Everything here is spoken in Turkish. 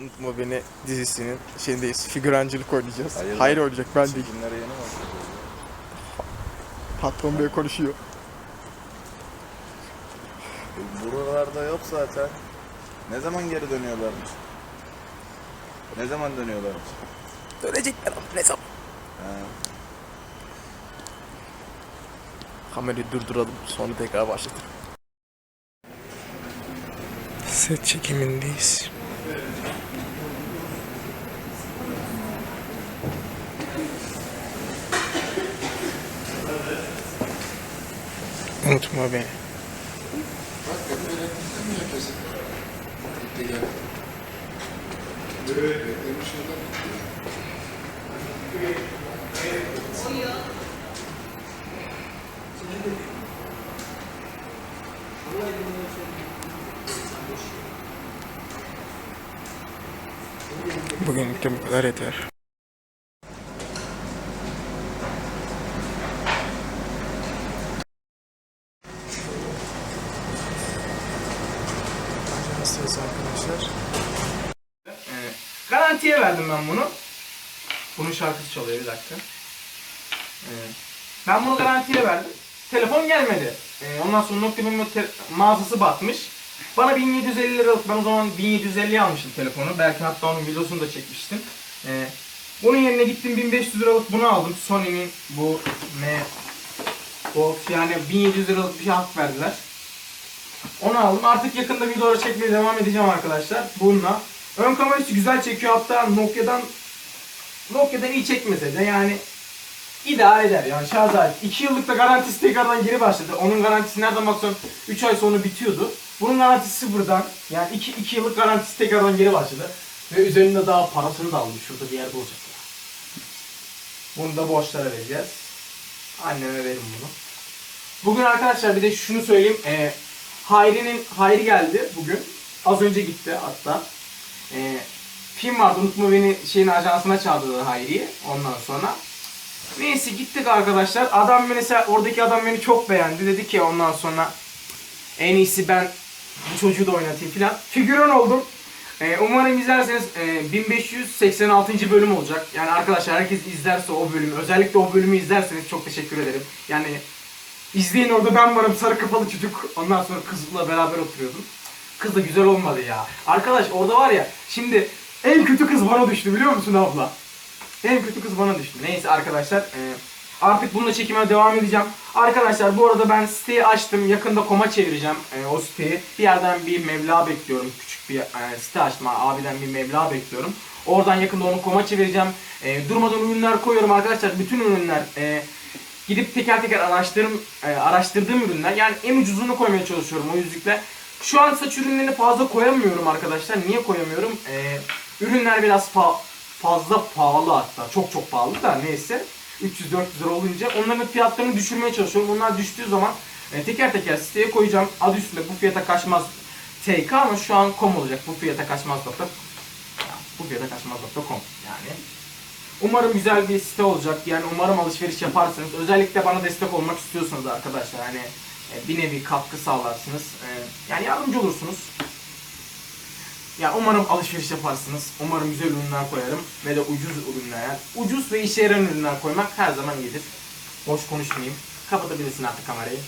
Unutma Beni dizisinin şeyindeyiz. Figürancılık oynayacağız. Hayır Hayır, oynayacak ben değil. Çekimlere yeni başladı. Patron bey konuşuyor. E, Buralarda yok zaten. Ne zaman geri dönüyorlarmış? Ne zaman dönüyorlarmış? Dönecekler ama ne zaman? Ha. Kamerayı durduralım sonra tekrar başlatalım. Set çekimindeyiz. Unutma beni. Bak kapı böyle gittin mi herkese? Gitti gel. Beklemiş oradan gitti. Bugünlük de bu kadar yeter. Arkadaşlar. Ee, garantiye verdim ben bunu. Bunun şarkısı çalıyor bir dakika. Ee, ben bunu garantiye verdim. Telefon gelmedi. Ee, ondan sonra Nokia'nın mağazası batmış. Bana 1750 liralık, ben o zaman 1750'ye almıştım telefonu. Belki hatta onun videosunu da çekmiştim. Ee, bunun yerine gittim 1500 liralık bunu aldım. Sony'nin bu M Box yani 1700 liralık bir şey hak verdiler. Onu aldım. Artık yakında videoları çekmeye devam edeceğim arkadaşlar. Bununla. Ön kamerası güzel çekiyor. Hatta Nokia'dan Nokia'dan iyi çekmese de yani idare eder yani şarj aleti. 2 yıllık da garantisi tekrardan geri başladı. Onun garantisi nereden baksan 3 ay sonra bitiyordu. Bunun garantisi sıfırdan yani 2, 2 yıllık garantisi tekrardan geri başladı. Ve üzerinde daha parasını da almış. Şurada bir yerde olacak. Bunu da borçlara vereceğiz. Anneme verin bunu. Bugün arkadaşlar bir de şunu söyleyeyim. Ee, Hayri'nin Hayri geldi bugün. Az önce gitti hatta. Ee, film vardı unutma beni şeyin ajansına çağırdılar Hayri'yi ondan sonra. Neyse gittik arkadaşlar. Adam beni oradaki adam beni çok beğendi. Dedi ki ondan sonra en iyisi ben bu çocuğu da oynatayım filan. Figüran oldum. Ee, umarım izlerseniz e, 1586. bölüm olacak. Yani arkadaşlar herkes izlerse o bölümü, özellikle o bölümü izlerseniz çok teşekkür ederim. Yani izleyin orada ben varım sarı kafalı çocuk. Ondan sonra kızla beraber oturuyordum. Kız da güzel olmadı ya. Arkadaş orada var ya şimdi en kötü kız bana düştü biliyor musun abla? En kötü kız bana düştü. Neyse arkadaşlar e, artık bununla çekime devam edeceğim. Arkadaşlar bu arada ben siteyi açtım. Yakında koma çevireceğim e, o siteyi. Bir yerden bir meblağ bekliyorum. Küçük bir e, site açtım. Abiden bir meblağ bekliyorum. Oradan yakında onu koma çevireceğim. E, durmadan ürünler koyuyorum arkadaşlar. Bütün ürünler gidip teker teker araştırım, e, araştırdığım ürünler. Yani en ucuzunu koymaya çalışıyorum o yüzükle. Şu an saç ürünlerini fazla koyamıyorum arkadaşlar. Niye koyamıyorum? E, ürünler biraz fa- fazla pahalı hatta. Çok çok pahalı da neyse. 300-400 lira olunca onların fiyatlarını düşürmeye çalışıyorum. Onlar düştüğü zaman e, teker teker siteye koyacağım. Adı üstünde bu fiyata kaçmaz TK ama şu an com olacak. Bu fiyata kaçmaz nokta. Ya, bu fiyata kaçmaz nokta com yani. Umarım güzel bir site olacak. Yani umarım alışveriş yaparsınız. Özellikle bana destek olmak istiyorsanız arkadaşlar hani e, bir nevi katkı sağlarsınız. E, Yani yardımcı olursunuz. Ya umarım alışveriş yaparsınız. Umarım güzel ürünler koyarım ve de ucuz ürünler. Ucuz ve işe yarayan ürünler koymak her zaman iyidir. Boş konuşmayayım. Kapatabilirsin artık kamerayı.